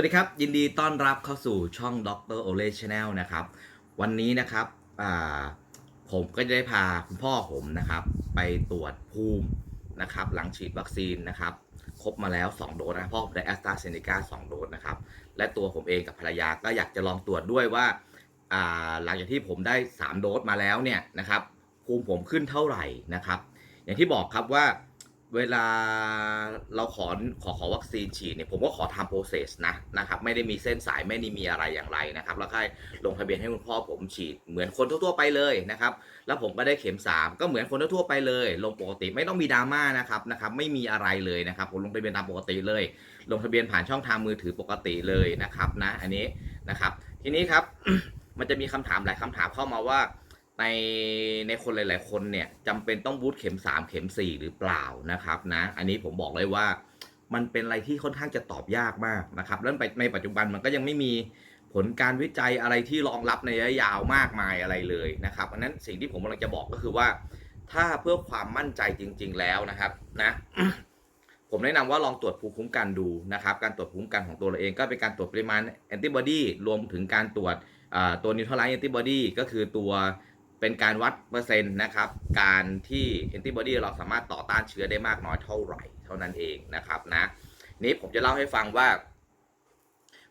วัสดีครับ ยินดีต้อนรับเข้าสู่ช่องดรโอเล่ชาแนลนะครับ วันนี้นะครับผมก็จะได้พาคุณพ่อผมนะครับ ไปตรวจภูมินะครับ หลังฉีดวัคซีนนะครับ ครบมาแล้ว 2 โดสนะพ่อผมได้แอสตราเซเนกา2โดสนะครับ และตัวผมเองกับภรรยาก็อยากจะลองตรวจด้วยว่าอ่าหลังจากที่ผมได้ 3 โดสมาแล้วเนี่ยนะครับภูมิผมขึ้นเท่าไหร่นะครับ อย่างที่บอกครับว่า เวลาเราขอขอขอวัคซีนฉีดเนี่ยผมก็ขอทำโปรเซสนะนะครับไม่ได้มีเส้นสายไม่ได้มีอะไรอย่างไรนะครับ แล้วก็ลงทะเบียนให้คุณพ่อผมฉีดเหมือนคนทั่วๆไปเลยนะครับ แล้วผมก็ได้เข็ม 3 ก็เหมือนคนทั่วๆไปเลย ลงปกติไม่ต้องมีดราม่านะครับนะครับไม่มีอะไรเลยนะครับผมลงทะเบียนตามปกติเลย ลงทะเบียนผ่านช่องทางมือถือปกติเลยนะครับนะอันนี้นะครับ ทีนี้ครับมันจะมีคำถามหลายคำถามเข้ามาว่า ในในคนหลาย ๆ คนเนี่ยจำเป็นต้องบูตเข็ม3เข็ม4หรือเปล่านะครับนะ อันนี้ผมบอกเลยว่ามันเป็นอะไรที่ค่อนข้างจะตอบยากมากนะครับแล้วในปัจจุบันมันก็ยังไม่มีผลการวิจัยอะไรที่รองรับในระยะยาวมากมายอะไรเลยนะครับอันนั้นสิ่งที่ผมกำลังจะบอกก็คือว่า ถ้าเพื่อความมั่นใจจริง ๆ แล้วนะครับนะผมแนะนำว่าลองตรวจภูมิคุ้มกันดูนะครับ การตรวจภูมิคุ้มกันของตัวเราเองก็เป็นการตรวจปริมาณแอนติบอดีรวมถึงการตรวจตัวนิวทรไลน์แอนติบอดีก็คือตัว เป็นการวัดเปอร์เซ็นต์นะครับ การที่แอนติบอดีเราสามารถต่อต้านเชื้อได้มากน้อยเท่าไหร่ เท่านั้นเองนะครับนะนี้ผมจะเล่าให้ฟังว่า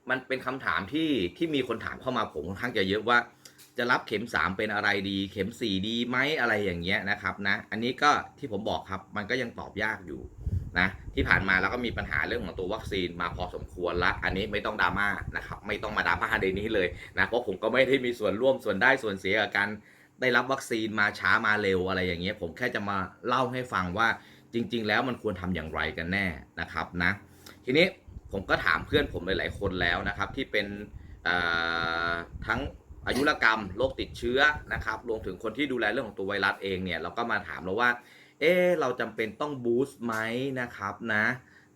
มันเป็นคำถามที่ที่มีคนถามเข้ามาผมค่อนข้างจะเยอะว่า จะรับเข็ม 3 เป็นอะไรดี เข็ม 4 ดีไหมอะไรอย่างเงี้ยนะครับนะอันนี้ก็ที่ผมบอกครับมันก็ยังตอบยากอยู่นะที่ผ่านมาเราก็มีปัญหาเรื่องของตัววัคซีนมาพอสมควรละอันนี้ไม่ต้องดราม่านะครับไม่ต้องมาดราม่าในนี้เลยนะเพราะผมก็ไม่ได้มีส่วนร่วมส่วนได้ส่วนเสียกับการ ได้รับวัคซีนมาช้ามาเร็วอะไรอย่างเงี้ยผมแค่จะมาเล่าให้ฟังว่าจริง ๆ แล้วมันควรทำอย่างไรกันแน่นะครับนะทีนี้ผมก็ถามเพื่อนผมหลาย ๆ คนแล้วนะครับที่เป็นทั้งอายุรกรรมโรคติดเชื้อนะครับรวมถึงคนที่ดูแลเรื่องของตัวไวรัสเองเนี่ยเราก็มาถามเราว่า เอ๊เราจำเป็นต้องบูสต์ไหมนะครับนะ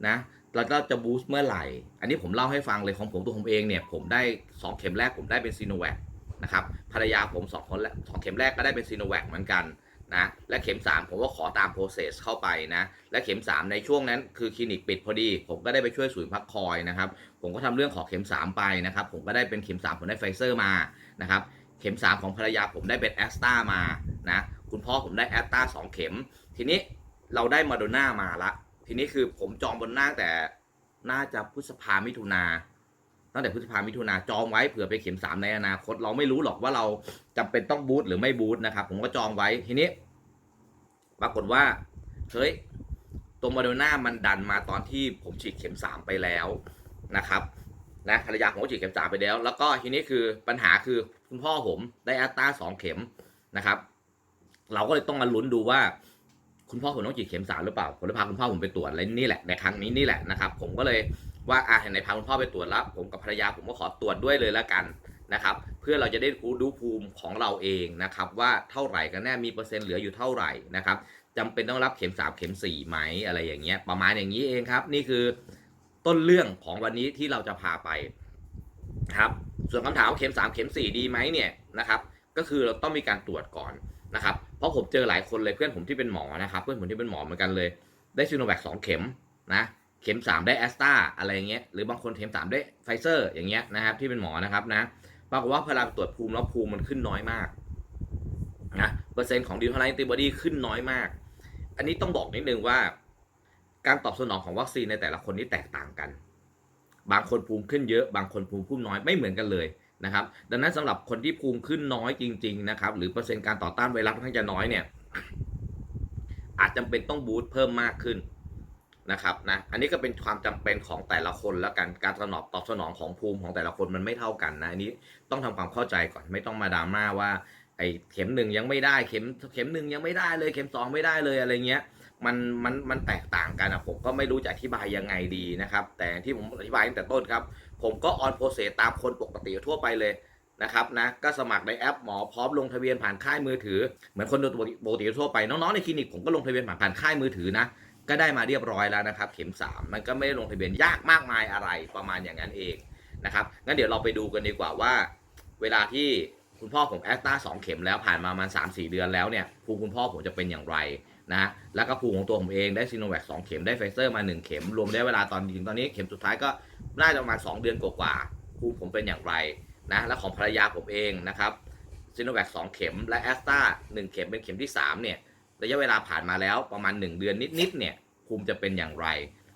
นะเราจะบูสต์เมื่อไหร่ อันนี้ผมเล่าให้ฟังเลยของผมตัวผมเองเนี่ยผมได้ 2 เข็มแรกผมได้เป็นซีโนแวค นะครับภรรยาผม2คนแรกสองเข็มแรกก็ได้เป็นซีโนแวคเหมือนกันนะและเข็ม 3 ผมก็ขอตามโปรเซสเข้าไปนะและเข็ม 3 ในช่วงนั้นคือคลินิกปิดพอดี ผมก็ได้ไปช่วยศูนย์พักคอยนะครับผมก็ทำเรื่องขอเข็ม 3 ไปนะครับผมก็ได้เป็นเข็ม 3 ผมได้ไฟเซอร์มานะครับเข็ม 3 ของภรรยาผมได้เป็นแอสตามานะคุณพ่อผมได้แอสตาสองเข็ม ทีนี้เราได้มาโดน่ามาละ ทีนี้คือผมจองบนหน้าแต่น่าจะพฤษภามิถุนา ตั้งแต่พฤษภามิถุนาจองไว้เผื่อไปเข็มสามในอนาคต เราไม่รู้หรอกว่าเราจำเป็นต้องบูทหรือไม่บูทนะครับ ผมก็จองไว้ทีนี้ ปรากฏว่าเฮ้ยตัวโมเดอร์นามันดันมาตอนที่ผมฉีดเข็มสามไปแล้วนะครับนะภรรยาผมก็ฉีดเข็มสามไปแล้ว แล้วก็ทีนี้คือปัญหาคือคุณพ่อผมได้อสตราสองเข็มนะครับ เราก็เลยต้องมาลุ้นดูว่า คุณพ่อผมต้องฉีดเข็มสามหรือเปล่าผมเลยพาคุณพ่อผมไปตรวจและนี่แหละในครั้งนี้นี่แหละนะครับ ผมก็เลย ว่าอะไหนพาคุณพ่อไปตรวจแล้วผมกับภรรยาผมก็ขอตรวจด้วยเลยแล้วกันนะครับ เพื่อเราจะได้รู้ภูมิของเราเองนะครับ ว่าเท่าไหร่กันแน่มีเปอร์เซ็นต์เหลืออยู่เท่าไหร่นะครับจำเป็นต้องรับเข็มสามเข็มสี่ไหมอะไรอย่างเงี้ยประมาณอย่างนี้เองครับ นี่คือต้นเรื่องของวันนี้ที่เราจะพาไปครับส่วนคำถามว่าเข็มสามเข็มสี่ดีไหมเนี่ยนะครับ ก็คือเราต้องมีการตรวจก่อนนะครับเพราะผมเจอหลายคนเลยเพื่อนผมที่เป็นหมอนะครับ เพื่อนผมที่เป็นหมอเหมือนกันเลย ได้ซีโนแวคสองเข็มนะ เข็ม 3 ได้แอสตราอะไรอย่างเงี้ยหรือบางคนเข็ม 3 ได้ไฟเซอร์อย่างเงี้ยนะครับที่เป็นหมอนะครับนะปรากฏว่าพอเราตรวจภูมิแล้วภูมิมันขึ้นน้อยมากนะเปอร์เซ็นต์ของดิวทไลน์ติบอดีขึ้นน้อยมาก อันนี้ต้องบอกนิดนึงว่า การตอบสนองของวัคซีนในแต่ละคนนี่แตกต่างกัน บางคนภูมิขึ้นเยอะบางคนภูมิขึ้นน้อยไม่เหมือนกันเลยนะครับ ดังนั้นสำหรับคนที่ภูมิขึ้นน้อยจริง ๆ นะครับ หรือเปอร์เซ็นต์การต่อต้านไวรัสค่อนข้างจะน้อยเนี่ยอาจจำเป็นต้องบูสต์เพิ่มมากขึ้น นะครับนะอันนี้ก็เป็นความจำเป็นของแต่ละคนแล้วกันการสนองตอบสนองของภูมิของแต่ละคนมันไม่เท่ากันนะอันนี้ต้องทำความเข้าใจก่อนไม่ต้องมาดราม่าว่าไอ้เข็มหนึ่งยังไม่ได้เข็มเข็มหนึ่งยังไม่ได้เลยเข็มสองไม่ได้เลยอะไรเงี้ยมันมันมันแตกต่างกันอะผมก็ไม่รู้จะอธิบายยังไงดีนะครับ แต่ที่ผมอธิบายตั้งแต่ต้นครับ ผมก็ออนโปรเซสตามคนปกติทั่วไปเลยนะครับนะก็สมัครในแอปหมอพร้อมลงทะเบียนผ่านค่ายมือถือเหมือนคนโดยปกติทั่วไปน้องๆในคลินิกผมก็ลงทะเบียนผ่านผ่านค่ายมือถือนะ ก็ได้มาเรียบร้อยแล้วนะครับ เข็ม 3 มันก็ไม่ได้ลงทะเบียนยากมากมายอะไรประมาณอย่างนั้นเองนะครับงั้นเดี๋ยวเราไปดูกันดีกว่าว่า เวลาที่คุณพ่อผมแอสตราสองเข็มแล้วผ่านมาประมาณสามสี่เดือนแล้วเนี่ยภูมิคุณพ่อผมจะเป็นอย่างไรนะแล้วก็ภูมิของตัวผมเองได้ซีโนแวคสองเข็มได้ไฟเซอร์มา 1 เข็ม รวมได้เวลาตอนถึงตอนนี้เข็มสุดท้ายก็น่าจะประมาณ 2 เดือนกว่าๆภูมิผมเป็นอย่างไรนะและของภรรยาผมเองนะครับซีโนแวคสองเข็มและแอสตราหนึ่งเข็มเป็นเข็มที่3เนี่ย ระยะเวลาผ่านมาแล้วประมาณ 1 เดือนนิดๆเนี่ยภูมิจะเป็นอย่างไร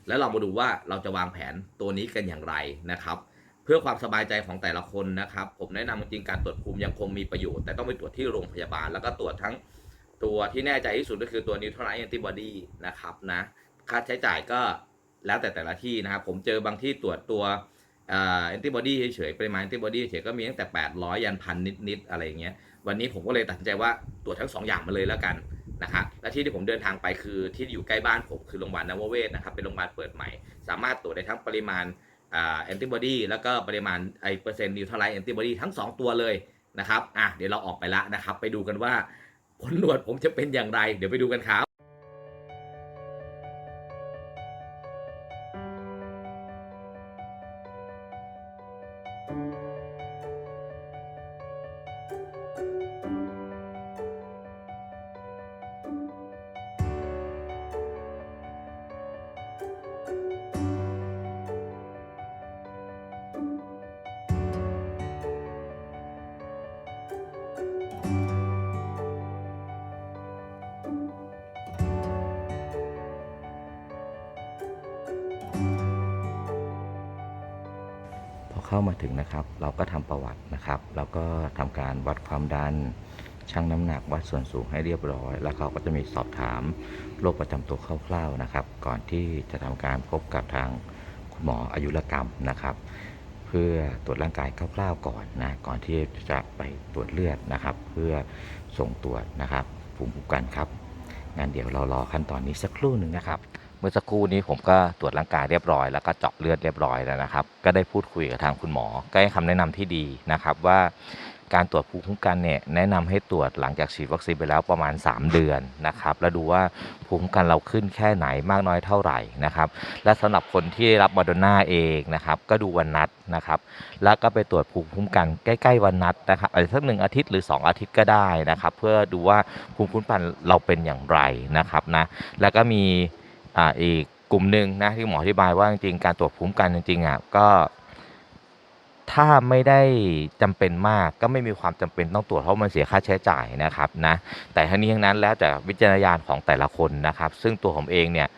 แล้วเรามาดูว่าเราจะวางแผนตัวนี้กันอย่างไรนะครับเพื่อความสบายใจของแต่ละคนนะครับ ผมแนะนำจริงการตรวจภูมิยังคงมีประโยชน์แต่ต้องไปตรวจที่โรงพยาบาล แล้วก็ตรวจทั้งตัวที่แน่ใจที่สุดก็คือตัว neutralizing antibody นะครับนะค่าใช้จ่ายก็แล้วแต่แต่ละที่นะครับ ผมเจอบางที่ตรวจตัวเอ่อ antibody เฉยๆปริมาณ antibody เฉยก็มีตั้งแต่ 800 ยันพันนิดๆอะไรอย่างเงี้ยวันนี้ผมก็เลยตัดสินใจว่าตรวจทั้งสองอย่างมาเลยแล้วกัน นะครับและที่ที่ผมเดินทางไปคือที่อยู่ใกล้บ้านผมคือโรงพยาบาลนวเวศนะครับเป็นโรงพยาบาลเปิดใหม่ สามารถตรวจได้ทั้งปริมาณแอนติบอดีแล้วก็ปริมาณไอเปอร์เซ็นต์นิวทรไลแอนติบอดีทั้ง 2 ตัวเลยนะครับอะเดี๋ยวเราออกไปละนะครับ ไปดูกันว่าผลตรวจผมจะเป็นอย่างไร เดี๋ยวไปดูกันครับ เข้ามาถึงนะครับ เราก็ทำประวัตินะครับ แล้วก็ทำการวัดความดันชั่งน้ำหนักวัดส่วนสูงให้เรียบร้อย แล้วเขาก็จะมีสอบถามโรคประจำตัวคร่าวๆนะครับ ก่อนที่จะทำการพบกับทางคุณหมออายุรกรรมนะครับ เพื่อตรวจร่างกายคร่าวๆก่อนนะก่อนที่จะไปตรวจเลือดนะครับ เพื่อส่งตรวจนะครับภูมิคุ้มกันครับงั้นเดี๋ยวเรารอขั้นตอนนี้สักครู่หนึ่งนะครับ มื่อสักครู่นี้ผมก็ตรวจร่างกายเรียบร้อยแล้วก็เจาะเลือดเรียบร้อยแล้วนะครับ ก็ได้พูดคุยกับทางคุณหมอ ก็ให้คำแนะนำที่ดีนะครับว่าการตรวจภูมิคุ้มกันเนี่ยแนะนำให้ตรวจหลังจากฉีดวัคซีนไปแล้วประมาณ 3 เดือนนะครับแล้วดูว่าภูมิคุ้มกันเราขึ้นแค่ไหนมากน้อยเท่าไหร่นะครับและสำหรับคนที่ได้รับมาโดนาเองนะครับก็ดูวันนัดนะครับแล้วก็ไปตรวจภูมิคุ้มกันใกล้ ๆ วันนัดนะครับอาจจะสักหนึ่งอาทิตย์หรือ 2 อาทิตย์ก็ได้นะครับเพื่อดูว่าภูมิคุ้มกันเราเป็นอย่างไรนะครับนะแล้วก็มี อ,อีกกลุ่มหนึ่งนะที่หมออธิบายว่าจริงๆการตรวจภูมิกันจริงๆอะก็ ถ้าไม่ได้จำเป็นมากก็ไม่มีความจำเป็นต้องตรวจเพราะมันเสียค่าใช้จ่ายนะครับนะแต่ทั้งนี้ทั้งนั้นแล้วแต่วิจารณญาณของแต่ละคนนะครับ ซึ่งตัวผมเองเนี่ย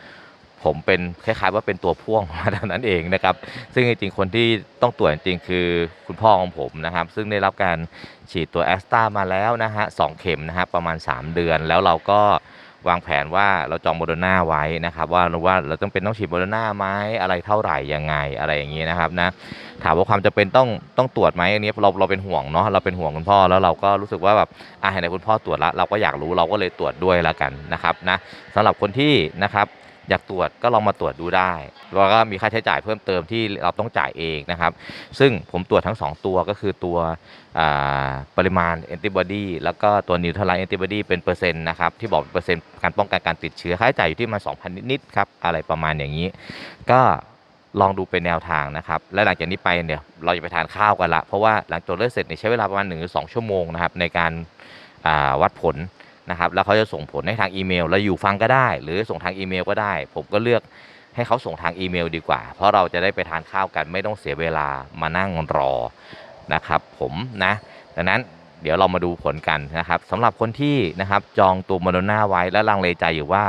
ผมเป็นคล้ายๆว่าเป็นตัวพ่วงมาเท่านั้นเองนะครับ ซึ่งจริงๆคนที่ต้องตรวจจริงคือคุณพ่อของผมนะครับ ซึ่งได้รับการฉีดตัวแอสตามาแล้วนะฮะสองเข็มนะฮะประมาณ 3 เดือนแล้วเราก็ วางแผนว่าเราจองโมเดอร์นาไว้นะครับว่าว่าเราต้องเป็นต้องฉีดโมเดอร์นาไหมอะไรเท่าไหร่ยังไงอะไรอย่างนี้นะครับนะถามว่าความจะเป็นต้องต้องตรวจไหมอันนี้เราเราเป็นห่วงเนาะเราเป็นห่วงคุณพ่อแล้วเราก็รู้สึกว่าแบบอ่าไหนคุณพ่อตรวจแล้วเราก็อยากรู้เราก็เลยตรวจด้วยแล้วกันนะครับนะสำหรับคนที่นะครับ อยากตรวจก็ลองมาตรวจดูได้ แล้วก็มีค่าใช้จ่ายเพิ่มเติมที่เราต้องจ่ายเองนะครับ ซึ่งผมตรวจทั้ง 2 ตัวก็คือตัวปริมาณแอนติบอดีแล้วก็ตัวนิวทรไลแอนติบอดีเป็นเปอร์เซ็นต์นะครับ ที่บอกเปอร์เซ็นต์การป้องกันการติดเชื้อค่าใช้จ่ายอยู่ที่มา2,000 นิดๆครับอะไรประมาณอย่างนี้ ก็ลองดูเป็นแนวทางนะครับ และหลังจากนี้ไปเนี่ยเราจะไปทานข้าวกันละ เพราะว่าหลังตรวจเลือดเสร็จเนี่ยใช้เวลาประมาณ1นถึงสชั่วโมงนะครับในการาวัดผล นะครับแล้วเขาจะส่งผลให้ทางอีเมลเราอยู่ฟังก็ได้ หรือส่งทางอีเมลก็ได้ ผมก็เลือกให้เขาส่งทางอีเมลดีกว่า เพราะเราจะได้ไปทานข้าวกันไม่ต้องเสียเวลามานั่งรอนะครับผมนะดังนั้นเดี๋ยวเรามาดูผลกันนะครับสำหรับคนที่นะครับจองตัวโมโดนาไว้และลังเลใจอยู่ว่า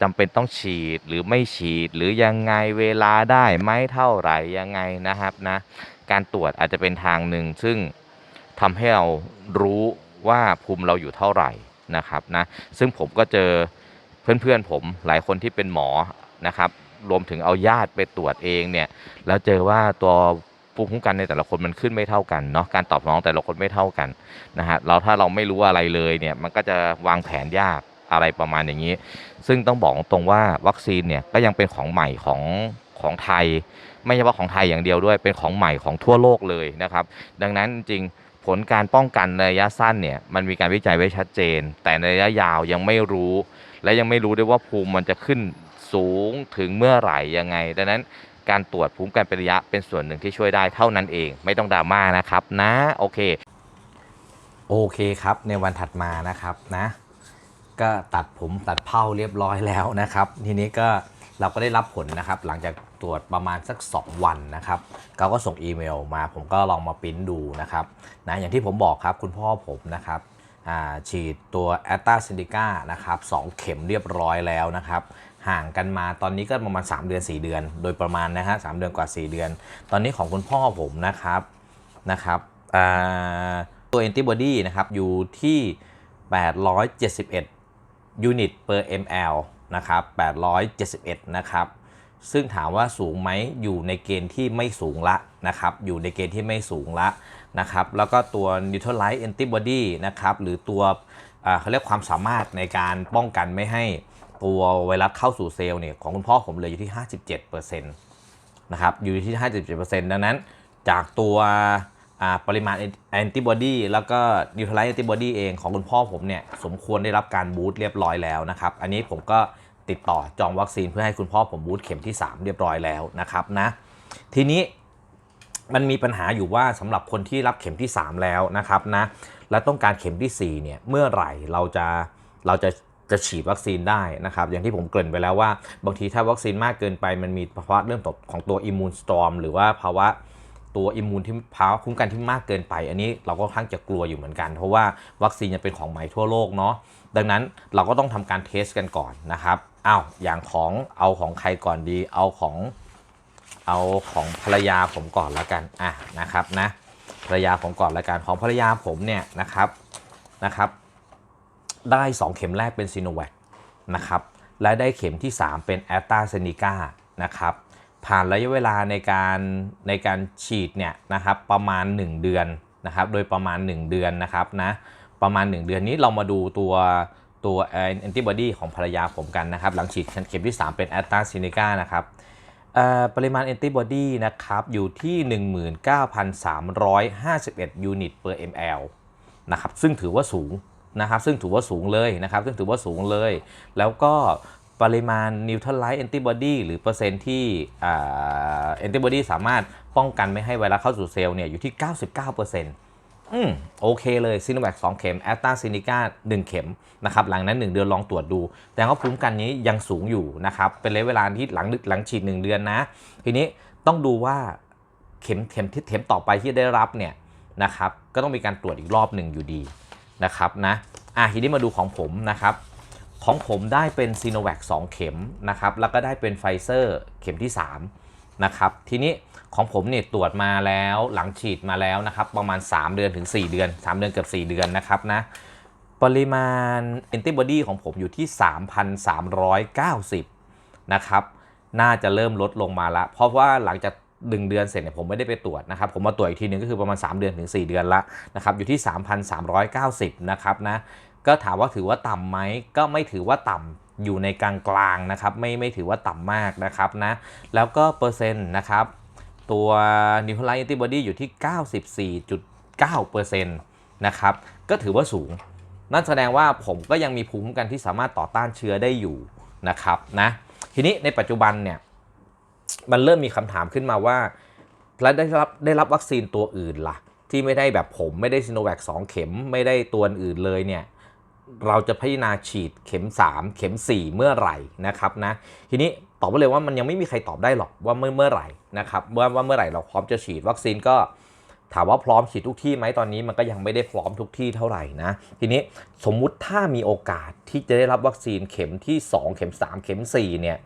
จำเป็นต้องฉีดหรือไม่ฉีดหรือยังไงเวลาได้ไหมเท่าไหร่ยังไงนะครับนะการตรวจอาจจะเป็นทางหนึ่งซึ่งทำให้เรารู้ว่าภูมิเราอยู่เท่าไหร่ นะครับนะซึ่งผมก็เจอเพื่อนๆผมหลายคนที่เป็นหมอนะครับรวมถึงเอาญาติไปตรวจเองเนี่ยแล้วเจอว่าตัวภูมิคุ้มกันในแต่ละคนมันขึ้นไม่เท่ากันเนาะการตอบสนองแต่ละคนไม่เท่ากันนะฮะเราถ้าเราไม่รู้อะไรเลยเนี่ยมันก็จะวางแผนยากอะไรประมาณอย่างนี้ ซึ่งต้องบอกตรงว่าวัคซีนเนี่ยก็ยังเป็นของใหม่ของของไทย ไม่ใช่ว่าของไทยอย่างเดียวด้วยเป็นของใหม่ของทั่วโลกเลยนะครับ ดังนั้นจริง ผลการป้องกันในระยะสั้นเนี่ยมันมีการวิจัยไว้ชัดเจน แต่ในระยะยาวยังไม่รู้ และยังไม่รู้ด้วยว่าภูมิมันจะขึ้นสูงถึงเมื่อไหร่ยังไง ดังนั้นการตรวจภูมิกันเป็นระยะเป็นส่วนหนึ่งที่ช่วยได้เท่านั้นเอง ไม่ต้องดราม่านะครับนะโอเค โอเคครับในวันถัดมานะครับนะ ก็ตัดผมตัดเผ้าเรียบร้อยแล้วนะครับ ทีนี้ก็เราก็ได้รับผลนะครับ หลังจาก ตรวจประมาณสัก 2 วันนะครับเขาก็ส่งอีเมลมาผมก็ลองมาปริ้นดูนะครับนะอย่างที่ผมบอกครับคุณพ่อผมนะครับฉีดตัวแอตตาซินดิก้านะครับสองเข็มเรียบร้อยแล้วนะครับ ห่างกันมาตอนนี้ก็ประมาณ 3 เดือน 4 เดือน โดยประมาณนะฮะสเดือนกว่า 4 เดือน ตอนนี้ของคุณพ่อผมนะครับนะครับตัวแอนติบอดีนะครับอยู่ที่ 871 ยูนิต per ml นะครับ871 นะครับ ซึ่งถามว่าสูงไหมอยู่ในเกณฑ์ที่ไม่สูงละนะครับ อยู่ในเกณฑ์ที่ไม่สูงละนะครับ แล้วก็ตัว neutralize antibody นะครับ หรือตัวเขาเรียกความสามารถในการป้องกันไม่ให้ตัวไวรัสเข้าสู่เซลล์เนี่ยของคุณพ่อผมเหลยอยู่ที่ 57%นะครับ อยู่ที่ 57%ดังนั้นจากตัวปริมาณแอนติบอดีแล้วก็นิวทรไลซ์แอนติบอดีเองของคุณพ่อผมเนี่ยสมควรได้รับการบูสต์เรียบร้อยแล้วนะครับ อันนี้ผมก็ ติดต่อจองวัคซีนเพื่อให้คุณพ่อผมบูสต์เข็มที่ 3 เรียบร้อยแล้วนะครับนะ ทีนี้มันมีปัญหาอยู่ว่าสำหรับคนที่รับเข็มที่ 3 แล้วนะครับนะและต้องการเข็มที่4เนี่ยเมื่อไหร่เราจะเราจะจะฉีดวัคซีนได้นะครับ อย่างที่ผมเกริ่นไปแล้วว่า บางทีถ้าวัคซีนมากเกินไปมันมีภาวะเรื่องของตัวอิมมูนสตอมหรือว่าภาวะตัวอิมมูนที่ภาวะคุ้มกันที่มากเกินไป อันนี้เราก็ค่อนข้างจะกลัวอยู่เหมือนกัน เพราะว่าวัคซีนยังเป็นของใหม่ทั่วโลกเนาะ ดังนั้นเราก็ต้องทำการเทสกันก่อนนะครับอ้าวอย่างของเอาของใครก่อนดี เอาของเอาของภรรยาผมก่อนแล้วกันอะนะครับนะภรรยาผมก่อนแล้วกันของภรรยาผมเนี่ยนะครับนะครับ ได้ 2 เข็มแรกเป็นซีโนแวคนะครับและได้เข็มที่ 3 เป็นแอตตาเซเนกานะครับผ่านระยะเวลาในการในการฉีดเนี่ยนะครับประมาณ 1 เดือนนะครับ โดยประมาณ 1 เดือนนะครับนะ ประมาณ 1 เดือนนี้เรามาดูตัวตัวแอนติบอดีของภรรยาผมกันนะครับ หลังฉีดเข็มที่ 3 เป็นแอตตาเซเนกานะครับปริมาณแอนติบอดีนะครับ อยู่ที่ 19,351 ยูนิต per ml นะครับ ซึ่งถือว่าสูงนะครับ ซึ่งถือว่าสูงเลยนะครับ ซึ่งถือว่าสูงเลย แล้วก็ปริมาณ neutralize antibody หรือเปอร์เซ็นต์ที่แอ่า antibody สามารถป้องกันไม่ให้ไวรัสเข้าสู่เซลล์เนี่ยอยู่ที่ 99% อืมโอเคเลยซีโนแวค2เข็มแอสตราซเนกา1เข็มนะครับหลังนั้น 1 เดือนลองตรวจดู แต่ว่าภูมิกันนี้ยังสูงอยู่นะครับเป็นระยะเวลาที่หลังหลังฉีด 1 เดือนนะ ทีนี้ต้องดูว่าเข็มเข็มที่เข็มต่อไปที่ได้รับเนี่ยนะครับก็ต้องมีการตรวจอีกรอบหนึ่งอยู่ดีนะครับนะอะทีนี้มาดูของผมนะครับของผมได้เป็นซีโนแวค2เข็มนะครับแล้วก็ได้เป็นไฟเซอร์เข็มที่ 3 นะครับทีนี้ของผมเนี่ยตรวจมาแล้วหลังฉีดมาแล้วนะครับ ประมาณ 3 เดือนถึง 4 เดือน 3 เดือนเกือบ 4 เดือนนะครับนะปริมาณแอนติบอดีของผมอยู่ที่ 3,390 นะครับ น่าจะเริ่มลดลงมาละ เพราะว่าหลังจากดึงเดือนเสร็จเนี่ยผมไม่ได้ไปตรวจนะครับ ผมมาตรวจอีกทีหนึงก็คือประมาณ 3 เดือนถึง 4 เดือนละนะครับ อยู่ที่ 3,390 นะครับนะก็ถามว่าถือว่าต่ำไหมก็ไม่ถือว่าต่ำ อยู่ในกลางๆนะครับไม่ไม่ถือว่าต่ำมากนะครับนะแล้วก็เปอร์เซ็นต์นะครับตัว neutralizing antibody อยู่ที่ 94.9%นะครับก็ถือว่าสูง นั่นแสดงว่าผมก็ยังมีภูมิคุ้มกันที่สามารถต่อต้านเชื้อได้อยู่นะครับนะทีนี้ในปัจจุบันเนี่ยมันเริ่มมีคำถามขึ้นมาว่า แล้วได้รับได้รับวัคซีนตัวอื่นล่ะ ที่ไม่ได้แบบผมไม่ได้ซิโนแวค2เข็มไม่ได้ตัวอื่นเลยเนี่ย เราจะพิจารณาฉีดเข็ม 3 เข็ม 4 เมื่อไหร่นะครับนะทีนี้ตอบไปเลยว่ามันยังไม่มีใครตอบได้หรอกว่าเมื่อเมื่อไหร่นะครับว่าว่าเมื่อไหร่เราพร้อมจะฉีดวัคซีนก็ถามว่าพร้อมฉีดทุกที่ไหมตอนนี้มันก็ยังไม่ได้พร้อมทุกที่เท่าไหร่นะ ทีนี้สมมุติถ้ามีโอกาสที่จะได้รับวัคซีนเข็มที่ 2 เข็ม 3 เข็ม 4 เนี่ย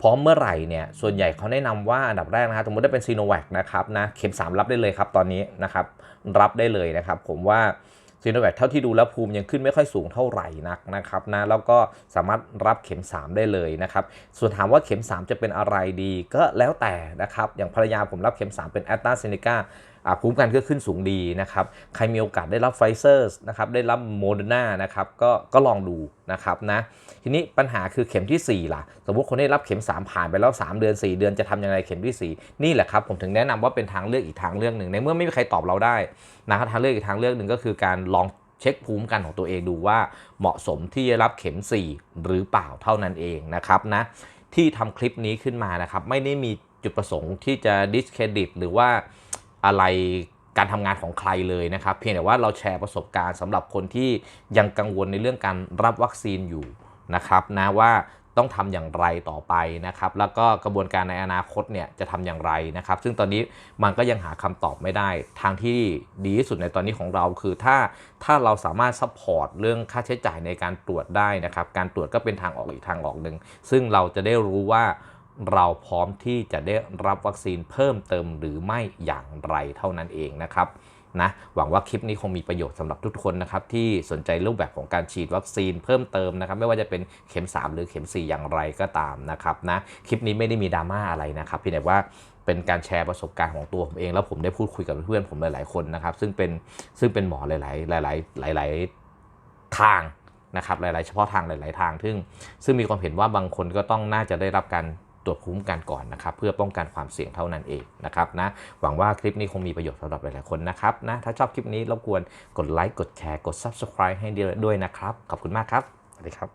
พร้อมเมื่อไหร่เนี่ยส่วนใหญ่เขาแนะนำว่าอันดับแรกนะครับสมมติได้เป็นซีโนแวคนะครับนะเข็ม 3 รับได้เลยครับตอนนี้นะครับรับได้เลยนะครับ ผมว่า ซีโนแวคเท่าที่ดูแล้วภูมิยังขึ้นไม่ค่อยสูงเท่าไหร่นักนะครับนะแล้วก็สามารถรับเข็ม 3 ได้เลยนะครับ ส่วนถามว่าเข็ม 3 จะเป็นอะไรดีก็แล้วแต่นะครับ อย่างภรรยาผมรับเข็ม 3 เป็นแอตตาเซเนกาอ่า ภูมิคุ้มกันก็ขึ้นสูงดีนะครับ ใครมีโอกาสได้รับไฟเซอร์นะครับ ได้รับโมเดอร์นานะครับ ก็ก็ลองดูนะครับนะ ทีนี้ปัญหาคือเข็มทีสี่4 ล่ะ สมมติคนได้รับเข็ม 3 ผ่านไปแล้ว 3 เดือน 4 เดือนจะทำยังไงเข็มที่ 4 นี่แหละครับ ผมถึงแนะนำว่าเป็นทางเลือกอีกทางเลือกหนึ่ง ในเมื่อไม่มีใครตอบเราได้นะครับทางเลือกอีกทางเลือกหนึ่งก็คือการลองเช็คภูมิกันของตัวเองดูว่าเหมาะสมที่จะรับเข็ม 4 หรือเปล่าเท่านั้นเองนะครับนะที่ทำคลิปนี้ขึ้นมานะครับไม่ได้มีจุดประสงค์ที่จะดิสเครดิตหรือว่า อะไรการทำงานของใครเลยนะครับ เพียงแต่ว่าเราแชร์ประสบการณ์สำหรับคนที่ยังกังวลในเรื่องการรับวัคซีนอยู่นะครับนะว่าต้องทำอย่างไรต่อไปนะครับ แล้วก็กระบวนการในอนาคตเนี่ยจะทำอย่างไรนะครับ ซึ่งตอนนี้มันก็ยังหาคำตอบไม่ได้ ทางที่ดีที่สุดในตอนนี้ของเราคือถ้าถ้าเราสามารถซัพพอร์ตเรื่องค่าใช้จ่ายในการตรวจได้นะครับ การตรวจก็เป็นทางออกอีกทางออกหนึ่งซึ่งเราจะได้รู้ว่า เราพร้อมที่จะได้รับวัคซีนเพิ่มเติมหรือไม่อย่างไรเท่านั้นเองนะครับนะหวังว่าคลิปนี้คงมีประโยชน์สำหรับทุกคนนะครับที่สนใจรูปแบบของการฉีดวัคซีนเพิ่มเติมนะครับไม่ว่าจะเป็นเข็ม 3 หรือเข็ม 4 อย่างไรก็ตามนะครับนะคลิปนี้ไม่ได้มีดราม่าอะไรนะครับพียงแต่ว่าเป็นการแชร์ประสบการณ์ของตัวผมเอง แล้วผมได้พูดคุยกับเพื่อนผมหลาย ๆ คนนะครับซึ่งเป็นซึ่งเป็นหมอหลาย ๆ หลาย ๆ หลาย ๆ ทางนะครับหลาย ๆ เฉพาะทางหลาย ๆ ทาง ซึ่งซึ่งมีความเห็นว่าบางคนก็ต้องน่าจะได้รับการ ตรวจภูมิคุ้มกันก่อนนะครับ เพื่อป้องกันความเสี่ยงเท่านั้นเองนะครับนะหวังว่าคลิปนี้คงมีประโยชน์สำหรับหลายๆคนนะครับนะถ้าชอบคลิปนี้รบกวนกดไลค์กดแชร์กด Subscribe ให้ด้วยนะครับ ขอบคุณมากครับสวัสดีครับ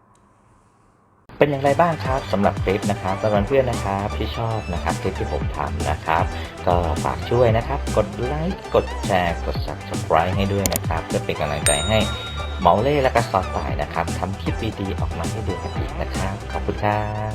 เป็นอย่างไรบ้างครับสำหรับคลิปนะครับสำหรับเพื่อนนะครับที่ชอบนะครับคลิปที่ผมทำนะครับ ก็ฝากช่วยนะครับ กดไลค์กดแชร์กด subscribe ให้ด้วยนะครับ เพื่อเป็นกำลังใจให้หมอเล่และก็ซอสตายนะครับทำคลิปดีๆออกมาให้ดูกันอีกนะครับ ขอบคุณครับ